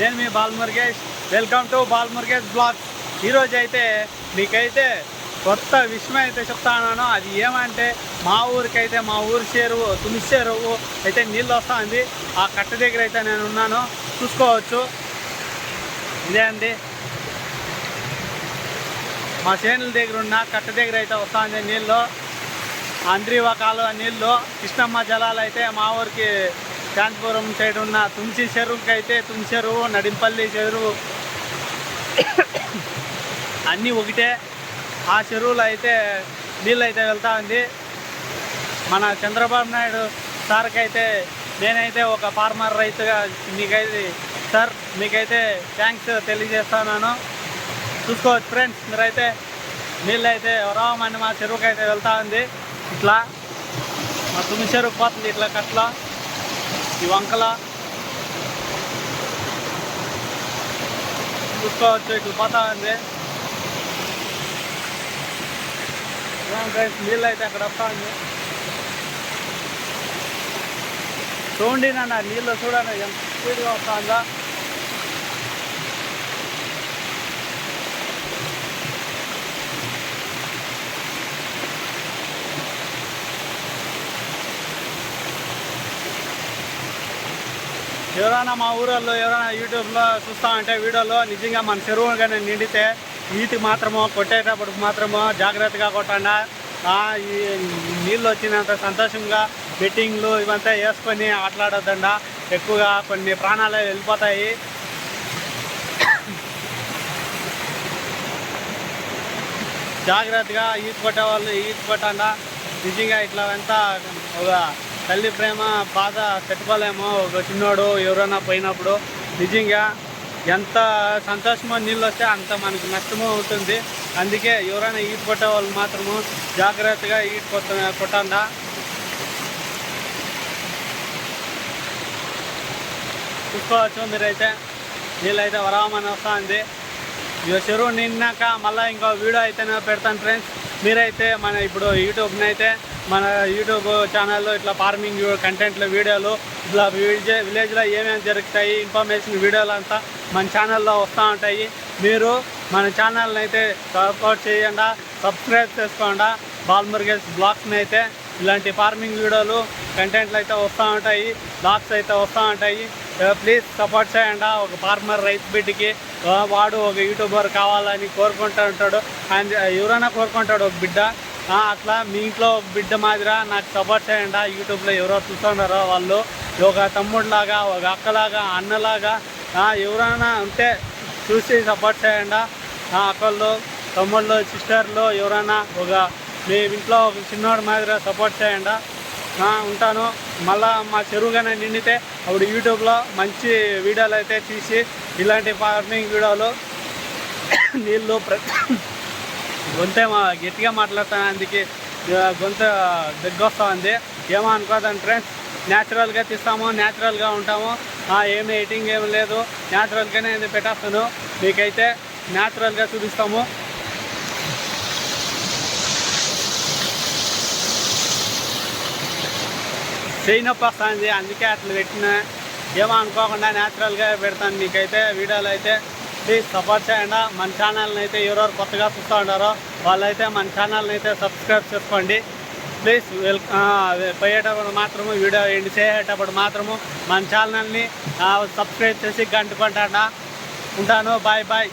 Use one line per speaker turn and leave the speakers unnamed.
నేను మీ Balmurugesh welcome to Bal Murugesh blogs ఈరోజు అయితే మీకైతే కొత్త విషయం అయితే చెప్తాను అది ఏమంటే మా ఊరికైతే మా ఊరి చెరువు తులసి చెరువు అయితే నీళ్ళు వస్తుంది. ఆ కట్ట దగ్గర అయితే నేను ఉన్నాను. చూసుకోవచ్చు. ఇదే అండి. మా చేనుల దగ్గర ఉన్న కట్ట దగ్గర అయితే వస్తుంది నీళ్ళు. అంద్రీవా కాలువ నీళ్ళు. కృష్ణమ్మ జలాలు అయితే మా ఊరికి శాంతిపురం సైడ్ ఉన్న తుంచి చెరువుకి అయితే తుంచి చెరువు నడింపల్లి చెరువు అన్నీ ఒకటే. ఆ చెరువులో అయితే నీళ్ళు అయితే వెళ్తూ ఉంది. మన చంద్రబాబు నాయుడు సార్కి అయితే నేనైతే ఒక ఫార్మర్ రైతుగా మీకైతే సార్ మీకైతే థ్యాంక్స్ తెలియజేస్తున్నాను. చూసుకోవచ్చు ఫ్రెండ్స్ మీరైతే నీళ్ళు అయితే రావమని మా చెరువుకి అయితే వెళ్తూ ఉంది. ఇట్లా మా తుమ్మి చెరువు పోతుంది ఇట్లా కట్లా ఈ వంకల చూసుకోవచ్చు ఇక్కడ పోతా ఉంది నీళ్ళు అయితే అక్కడ వస్తా ఉంది చూడండి నాన్న నీళ్ళు చూడండి ఎంత స్పీడ్గా వస్తా ఉందా ఎవరైనా మా ఊరల్లో ఎవరైనా యూట్యూబ్లో చూస్తా ఉంటే వీడియోలో నిజంగా మన చెరువు కానీ నిండితే ఈతి మాత్రము కొట్టేటప్పుడు మాత్రము జాగ్రత్తగా కొట్టండా. ఈ నీళ్ళు వచ్చినంత సంతోషంగా బెట్టింగ్లు ఇవంతా వేసుకొని ఆటలాడొద్దండా. ఎక్కువగా కొన్ని ప్రాణాలు వెళ్ళిపోతాయి. జాగ్రత్తగా ఈత కొట్టే వాళ్ళు ఈత కొట్టండా. నిజంగా ఇట్లా అంతా ఒక తల్లి ప్రేమ బాధ పెట్టుకోలేము. ఒక చిన్నోడు ఎవరైనా పోయినప్పుడు నిజంగా ఎంత సంతోషమో నీళ్ళు వస్తే అంత మనకి నష్టమో అవుతుంది. అందుకే ఎవరైనా ఈట్ కొట్టే వాళ్ళు మాత్రము జాగ్రత్తగా ఈట్ కొట్ట కొట్టండా. చూసుకోవచ్చు మీరైతే. నీళ్ళైతే వరామని వస్తా ఉంది ఇక చెరువు నిన్నాక మళ్ళీ ఇంకో వీడియో అయితే పెడతాను ఫ్రెండ్స్. మీరైతే మన ఇప్పుడు యూట్యూబ్ని అయితే మన యూట్యూబ్ ఛానల్లో ఇట్లా ఫార్మింగ్ కంటెంట్లు వీడియోలు ఇట్లా విలేజ్ విలేజ్లో ఏమేమి జరుగుతాయి ఇన్ఫర్మేషన్ వీడియోలు అంతా మన ఛానల్లో వస్తూ ఉంటాయి. మీరు మన ఛానల్ని అయితే సపోర్ట్ చేయండి సబ్స్క్రైబ్ చేసుకోండి. బాల్ బ్లాగ్స్ని అయితే ఇలాంటి ఫార్మింగ్ వీడియోలు కంటెంట్లు అయితే వస్తూ ఉంటాయి బ్లాగ్స్ అయితే వస్తూ ఉంటాయి. ప్లీజ్ సపోర్ట్ చేయండి. ఒక ఫార్మర్ రైతు బిడ్డకి వాడు ఒక యూట్యూబర్ కావాలని కోరుకుంటూ ఉంటాడు. అండ్ ఎవరైనా కోరుకుంటాడు ఒక బిడ్డ అట్లా మీ ఇంట్లో బిడ్డ మాదిరా నాకు సపోర్ట్ చేయండి యూట్యూబ్లో ఎవరో చూస్తున్నారో వాళ్ళు. ఒక తమ్ముడిలాగా ఒక అక్కలాగా అన్నలాగా ఎవరైనా ఉంటే చూసి సపోర్ట్ చేయండి. అక్కళ్ళు తమ్ముళ్ళు సిస్టర్లు ఎవరైనా ఒక మీ ఇంట్లో ఒక చిన్నోడు మాదిరిగా సపోర్ట్ చేయండి. ఉంటాను. మళ్ళా మా చెరువుగానే నిండితే అప్పుడు యూట్యూబ్లో మంచి వీడియోలు అయితే తీసి ఇలాంటి ఫార్మింగ్ వీడియోలు నీళ్ళు ప్రతి గొంత మా గట్టిగా మాట్లాడుతాను అందుకే గొంత గొంతు దగ్గొస్తా ఉంది ఏమో అనుకోదండి ఫ్రెండ్స్ న్యాచురల్గా తీస్తాము న్యాచురల్గా ఉంటాము. ఏమి ఎయిటింగ్ ఏమి లేదు న్యాచురల్గానే నేను పెట్టేస్తాను. మీకైతే న్యాచురల్గా చూపిస్తాము. చెయ్యి నొప్పి వస్తుంది అందుకే అట్లా పెట్టిన. ఏమో అనుకోకుండా న్యాచురల్గా పెడతాను. మీకైతే వీడియోలు అయితే ప్లీజ్ సపోర్ట్ చేయండి. మన ఛానల్ని అయితే ఎవరెవరు కొత్తగా చూస్తూ ఉన్నారో వాళ్ళైతే మన ఛానల్ని అయితే సబ్స్క్రైబ్ చేసుకోండి. ప్లీజ్ వెల్ పోయేటప్పుడు మాత్రము వీడియో ఎండ్ చేసేటప్పుడు మాత్రము మన ఛానల్ని సబ్స్క్రైబ్ చేసి గంట ఉంటాను. Bye bye